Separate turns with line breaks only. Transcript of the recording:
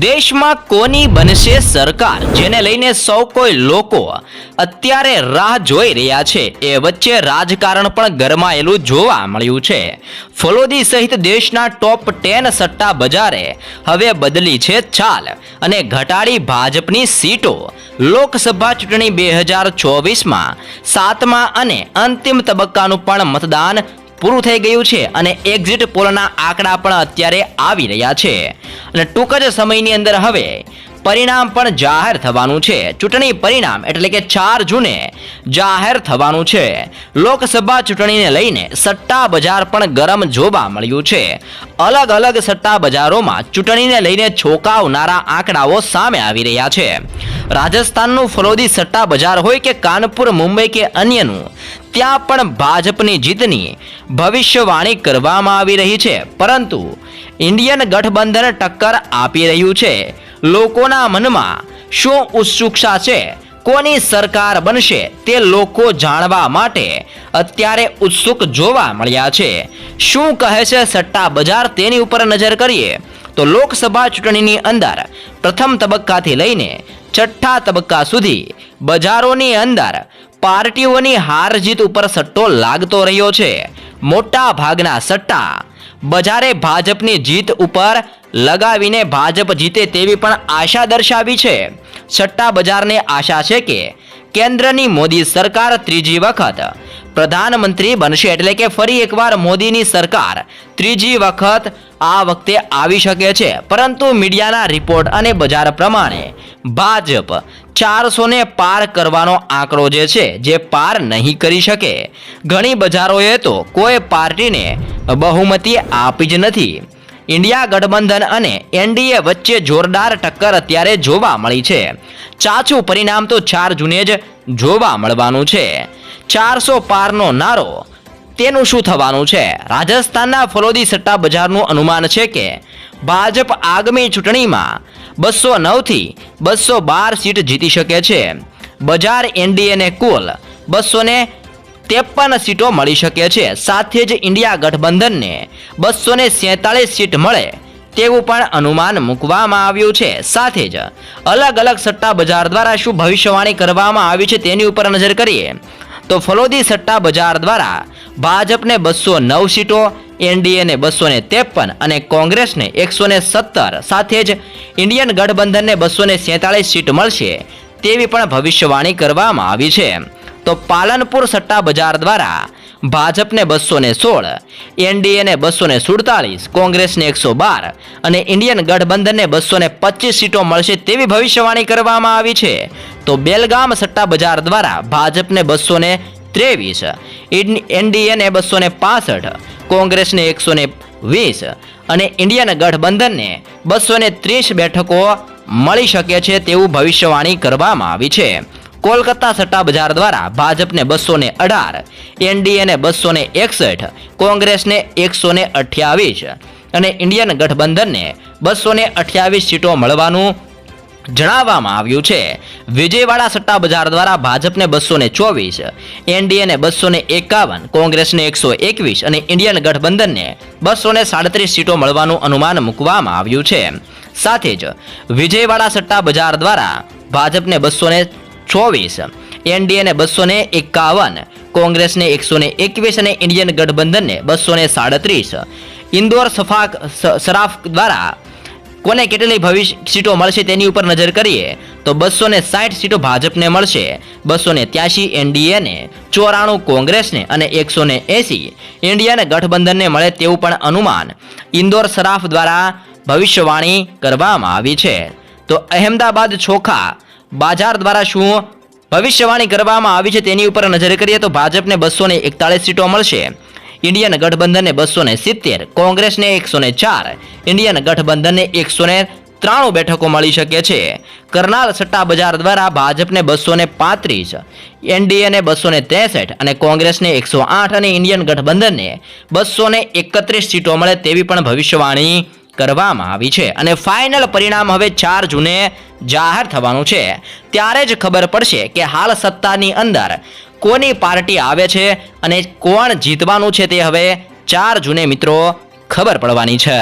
દેશમાં કોની બનશે સરકાર? જેને લઈને સૌ કોઈ લોકો અત્યારે રાહ જોઈ રહ્યા છે. એ વચ્ચે રાજકારણ પણ ગરમાયેલું જોવા મળ્યું છે. ફલોદી સહિત દેશના ટોપ ટેન સટ્ટા બજારે હવે બદલી છે ચાલ અને ઘટાડી ભાજપની સીટો. લોકસભા ચૂંટણી બે હજાર ચોવીસમાં સાતમા અને અંતિમ તબક્કાનું પણ મતદાન પૂરું થઈ ગયું છે અને એક્ઝિટ પોલના આંકડા પણ અત્યારે આવી રહ્યા છે. અને ટૂંક જ સમયની અંદર હવે પરિણામ પણ જાહેર થવાનું છે. ચૂંટણી પરિણામ એટલે કે ચાર જૂને જાહેર થવાનું છે. લોકસભા ચૂંટણીને લઈને સટ્ટા બજાર પણ ગરમ જોવા મળ્યું છે. અલગ અલગ સટ્ટા બજારોમાં ચૂંટણીને લઈને છોંકાવનારા આંકડાઓ સામે આવી રહ્યા છે. રાજસ્થાનનું ફલોદી સટ્ટા બજાર હોય કે કાનપુર, મુંબઈ કે અન્યનું ત્યાં પણ ભાજપની જીતની ભવિષ્યવાણી કરવામાં આવી રહી છે. પરંતુ ઇન્ડિયન ગઠબંધન ટક્કર આપી રહ્યું છે. લોકોના મનમાં શું ઉત્સુકતા છે? કોની સરકાર બનશે તે લોકો જાણવા માટે અત્યારે ઉત્સુક જોવા મળ્યા છે. શું કહે છે સટ્ટા બજાર તેની ઉપર નજર કરીએ? તો લોકસભા ચૂંટણીની અંદર પ્રથમ તબક્કાથી લઈને છઠ્ઠા તબક્કા સુધી બજારોની અંદર પાર્ટીઓની હાર જીત ઉપર સટ્ટો લાગતો રહ્યો છે. મોટા ભાગના સટ્ટા બજારે ભાજપની જીત ઉપર લગાવીને ભાજપ જીતે તેવી પણ આશા દર્શાવી છે. સટ્ટા બજારને આશા છે કે કેન્દ્રની મોદી સરકાર ત્રીજી વખત પ્રધાનમંત્રી બનશે એટલે કે ફરી એકવાર મોદીની સરકાર ત્રીજી વખત આ વખતે આવી શકે છે. પરંતુ મીડિયાના રિપોર્ટ અને બજાર પ્રમાણે ભાજપ ચારસોને પાર કરવાનો આંકડો જે છે, જે પાર નહીં કરી શકે. ઘણી બજારોએ તો કોઈ પાર્ટીને બહુમતી આપી જ નથી. ઇન્ડિયા ગઠબંધન અને એનડીએ વચ્ચે જોરદાર ટક્કર અત્યારે જોવા મળી છે. ચાચું પરિણામ તો ચાર જૂને જ જોવા મળવાનું છે. ચારસો પારનો નારો, તેનું શું થવાનું છે? રાજસ્થાનના ફલોદી સટ્ટા બજારનું અનુમાન છે કે, ભાજપ આગામી ચૂંટણીમાં બસો નવથી બસો બાર સીટ જીતી શકે છે. બજાર એનડીએને કુલ બસો ને ત્રેપન સીટો મળી શકે છે. સાથે જ ઇન્ડિયા ગઠબંધનને બસો ને સેતાળીસ સીટ મળે તેવું પણ અનુમાન મૂકવામાં આવ્યું છે. સાથે જ અલગ અલગ સટ્ટા બજાર દ્વારા શું ભવિષ્યવાણી કરવામાં આવી છે તેની ઉપર નજર કરીએ તો ફલોદી સટ્ટા બજાર દ્વારા ભાજપને બસો નવ સીટો એનડીએને બસો ને ત્રેપન અને કોંગ્રેસને એકસો ને સત્તર. સાથે જ ઇન્ડિયન ગઠબંધનને બસો ને સેતાળીસ સીટ મળશે તેવી પણ ભવિષ્યવાણી કરવામાં આવી છે. તો પાલનપુર સટ્ટા બજાર દ્વારા ભાજપને બસો ને સોળ, એનડીએને બસો ને સુડતાલીસ કોંગ્રેસને એકસો બાર અને ઇન્ડિયન ગઠબંધનને બસો ને પચીસ સીટો મળશે તેવી ભવિષ્યવાણી કરવામાં આવી છે. તો બેલગામ સટ્ટા બજાર દ્વારા ભાજપને બસો ને ત્રેવીસ એનડીએને બસો ને પાસઠ, કોંગ્રેસને એકસો ને વીસ અને ઇન્ડિયન ગઠબંધનને બસો ને ત્રીસ બેઠકો મળી શકે છે તેવું ભવિષ્યવાણી કરવામાં આવી છે. કોલકાતા સટ્ટા બજાર દ્વારા ભાજપને બસો ને અઢાર, એનડીએને બસો ને એકસઠ, કોંગ્રેસને એકસો ને અઠ્યાવીસ અને ઇન્ડિયન ગઠબંધનને બસો ને અઠ્યાવીસ સીટો મળવાનું જણાવવામાં આવ્યું છે. વિજયવાડા સટ્ટા બજાર દ્વારા ભાજપને બસો ને ચોવીસ, એનડીએને બસો ને એકાવન, કોંગ્રેસને એકસો એકવીસ અને ઇન્ડિયન ગઠબંધનને બસો ને સાડત્રીસ સીટો મળવાનું અનુમાન મૂકવામાં આવ્યું છે. સાથે જ વિજયવાડા સટ્ટા બજાર દ્વારા ભાજપને બસો ને ચોવીસ, એનડીએને બસો ને એકાવન, કોંગ્રેસને એકસો ને એકવીસ અને ઇન્ડિયન ગઠબંધનને બસો ને સાડત્રીસ, ઇન્દોર સફાક સરાફ દ્વારા કોને કેટલી ભવિષ્ય સીટો મળશે તેની ઉપર નજર કરીએ, તો બસો ને સાઠ સીટો ભાજપને મળશે, બસો ને ત્યાસી એનડીએને ચોરાણું કોંગ્રેસને અને એકસો ને એંસી ઇન્ડિયાને ગઠબંધનને મળે તેવું પણ અનુમાન ઇન્દોર સરાફ દ્વારા ભવિષ્યવાણી કરવામાં આવી છે. તો અહેમદાબાદ ચોખા બાજાર દ્વારા શું ભવિષ્યવાણી કરવામાં આવી છે તેની ઉપર નજર કરીએ, તો ભાજપને બસો એકતાળીસ સીટો મળશે ઇન્ડિયન ગઠબંધનને બસો ને સિત્તેર, કોંગ્રેસને એકસો ને ચાર, ઇન્ડિયન ગઠબંધનને એકસો ને ત્રાણું બેઠકો મળી શકે છે. કરનાલ સટ્ટા બજાર દ્વારા ભાજપને બસો ને પાંત્રીસ એનડીએને બસો ને ત્રેસઠ અને કોંગ્રેસને એકસો આઠ અને ઇન્ડિયન ગઠબંધનને બસો ને એકત્રીસ સીટો મળે તેવી પણ ભવિષ્યવાણી કરવામાં આવી છે. અને ફાઇનલ પરિણામ હવે ચાર જૂને જાહેર થવાનું છે. ત્યારે જ ખબર પડશે કે હાલ સત્તાની અંદર કોની પાર્ટી આવે છે અને કોણ જીતવાનું છે તે હવે ચાર જૂને મિત્રો ખબર પડવાની છે.